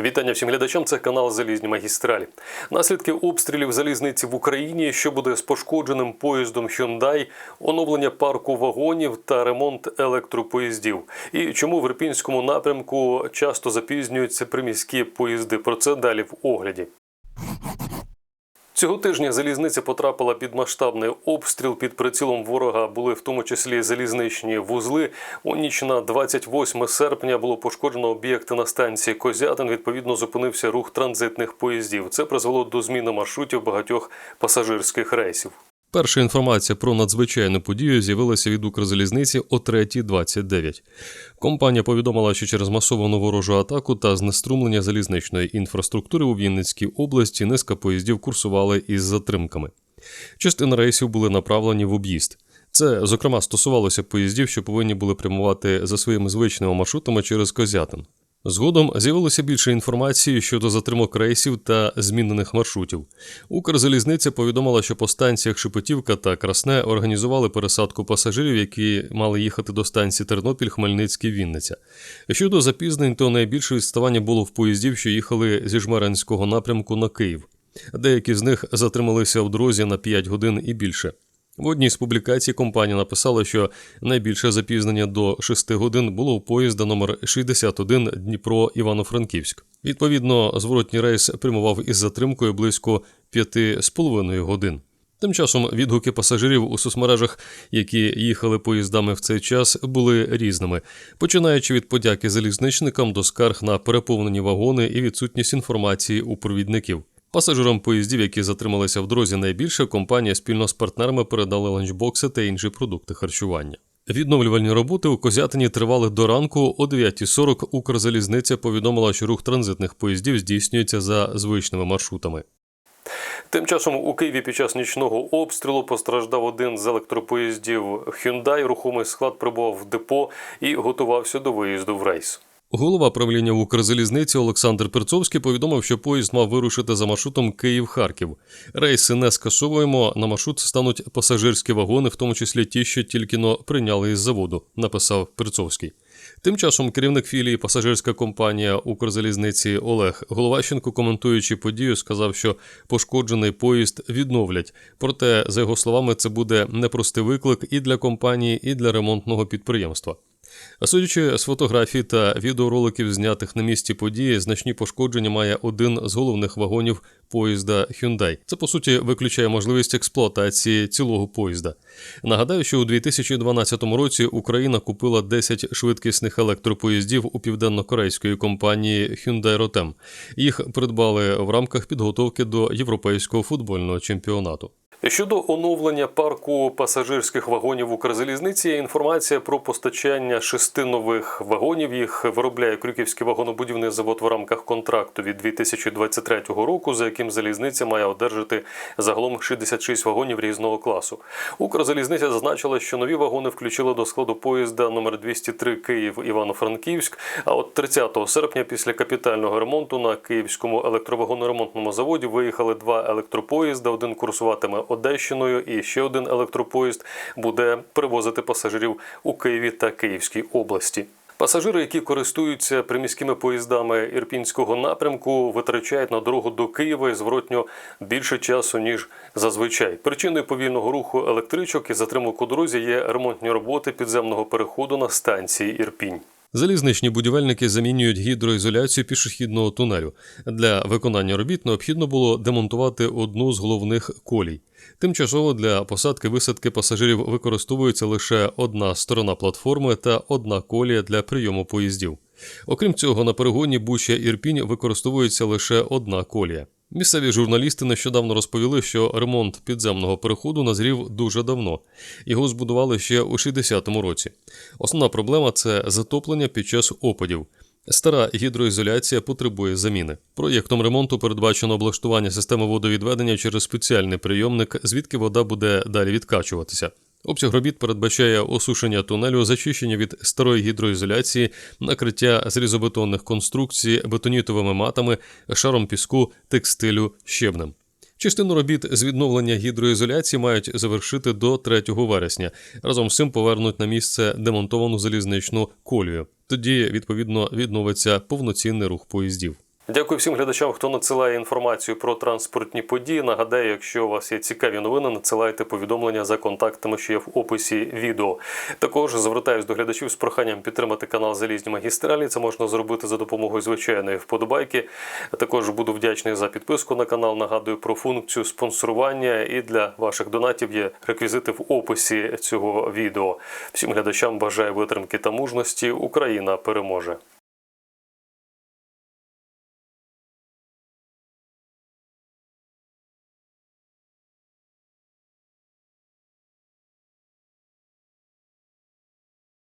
Вітання всім глядачам. Це канал Залізні магістралі. Наслідки обстрілів залізниці в Україні, що буде з пошкодженим поїздом Hyundai, оновлення парку вагонів та ремонт електропоїздів. І чому в Ірпінському напрямку часто запізнюються приміські поїзди. Про це далі в огляді. Цього тижня залізниця потрапила під масштабний обстріл. Під прицілом ворога були в тому числі залізничні вузли. У ніч на 28 серпня було пошкоджено об'єкти на станції Козятин. Відповідно, зупинився рух транзитних поїздів. Це призвело до зміни маршрутів багатьох пасажирських рейсів. Перша інформація про надзвичайну подію з'явилася від Укрзалізниці о 3.29. Компанія повідомила, що через масовану ворожу атаку та знеструмлення залізничної інфраструктури у Вінницькій області низка поїздів курсували із затримками. Частина рейсів були направлені в об'їзд. Це, зокрема, стосувалося поїздів, що повинні були прямувати за своїми звичними маршрутами через Козятин. Згодом з'явилося більше інформації щодо затримок рейсів та змінених маршрутів. Укрзалізниця повідомила, що по станціях Шепетівка та Красне організували пересадку пасажирів, які мали їхати до станції Тернопіль, Хмельницький, Вінниця. Щодо запізнень, то найбільше відставання було в поїздів, що їхали зі Жмеринського напрямку на Київ. Деякі з них затрималися в дорозі на 5 годин і більше. В одній з публікацій компанія написала, що найбільше запізнення до 6 годин було у поїзда номер 61 Дніпро Івано-Франківськ. Відповідно, зворотній рейс прямував із затримкою близько 5,5 годин. Тим часом відгуки пасажирів у соцмережах, які їхали поїздами в цей час, були різними, починаючи від подяки залізничникам до скарг на переповнені вагони і відсутність інформації у провідників. Пасажирам поїздів, які затрималися в дорозі найбільше, компанія спільно з партнерами передали ланчбокси та інші продукти харчування. Відновлювальні роботи у Козятині тривали до ранку о 9.40 Укрзалізниця повідомила, що рух транзитних поїздів здійснюється за звичними маршрутами. Тим часом у Києві під час нічного обстрілу постраждав один з електропоїздів Hyundai. Рухомий склад прибував в депо і готувався до виїзду в рейс. Голова правління Укрзалізниці Олександр Перцовський повідомив, що поїзд мав вирушити за маршрутом Київ-Харків. Рейси не скасовуємо. На маршрут стануть пасажирські вагони, в тому числі ті, що тільки но прийняли із заводу, написав Перцовський. Тим часом керівник філії пасажирська компанія Укрзалізниці Олег Головащенко, коментуючи подію, сказав, що пошкоджений поїзд відновлять. Проте, за його словами, це буде непростий виклик і для компанії, і для ремонтного підприємства. А судячи з фотографій та відеороликів, знятих на місці події, значні пошкодження має один з головних вагонів поїзда Hyundai. Це по суті виключає можливість експлуатації цілого поїзда. Нагадаю, що у 2012 році Україна купила 10 швидкісних електропоїздів у південно-корейської компанії Hyundai Rotem. Їх придбали в рамках підготовки до європейського футбольного чемпіонату. Щодо оновлення парку пасажирських вагонів Укрзалізниці, є інформація про постачання шести нових вагонів. Їх виробляє Крюківський вагонобудівний завод в рамках контракту від 2023 року, за яким залізниця має одержати загалом 66 вагонів різного класу. Укрзалізниця зазначила, що нові вагони включили до складу поїзда номер 203 Київ Івано-Франківськ. А от 30 серпня, після капітального ремонту на київському електровагоноремонтному заводі виїхали два електропоїзда. Один курсуватиме Одещиною, і ще один електропоїзд буде привозити пасажирів у Києві та Київській області. Пасажири, які користуються приміськими поїздами ірпінського напрямку, витрачають на дорогу до Києва і зворотньо більше часу ніж зазвичай. Причиною повільного руху електричок і затримок у дорозі є ремонтні роботи підземного переходу на станції Ірпінь. Залізничні будівельники замінюють гідроізоляцію пішохідного тунелю. Для виконання робіт необхідно було демонтувати одну з головних колій. Тимчасово для посадки висадки пасажирів використовується лише одна сторона платформи та одна колія для прийому поїздів. Окрім цього, на перегоні Буча Ірпінь використовується лише одна колія. Місцеві журналісти нещодавно розповіли, що ремонт підземного переходу назрів дуже давно. Його збудували ще у 60-му році. Основна проблема це затоплення під час опадів. Стара гідроізоляція потребує заміни. Проєктом ремонту передбачено облаштування системи водовідведення через спеціальний прийомник, звідки вода буде далі відкачуватися. Обсяг робіт передбачає осушення тунелю, зачищення від старої гідроізоляції, накриття залізобетонних конструкцій бетонітовими матами, шаром піску, текстилю, щебнем. Частину робіт з відновлення гідроізоляції мають завершити до 3 вересня. Разом з цим повернуть на місце демонтовану залізничну колію. Тоді, відповідно, відновиться повноцінний рух поїздів. Дякую всім глядачам, хто надсилає інформацію про транспортні події. Нагадаю, якщо у вас є цікаві новини, надсилайте повідомлення за контактами, що є в описі відео. Також звертаюся до глядачів з проханням підтримати канал Залізні магістралі. Це можна зробити за допомогою звичайної вподобайки. Також буду вдячний за підписку на канал. Нагадую про функцію спонсорування. І для ваших донатів є реквізити в описі цього відео. Всім глядачам бажаю витримки та мужності. Україна переможе.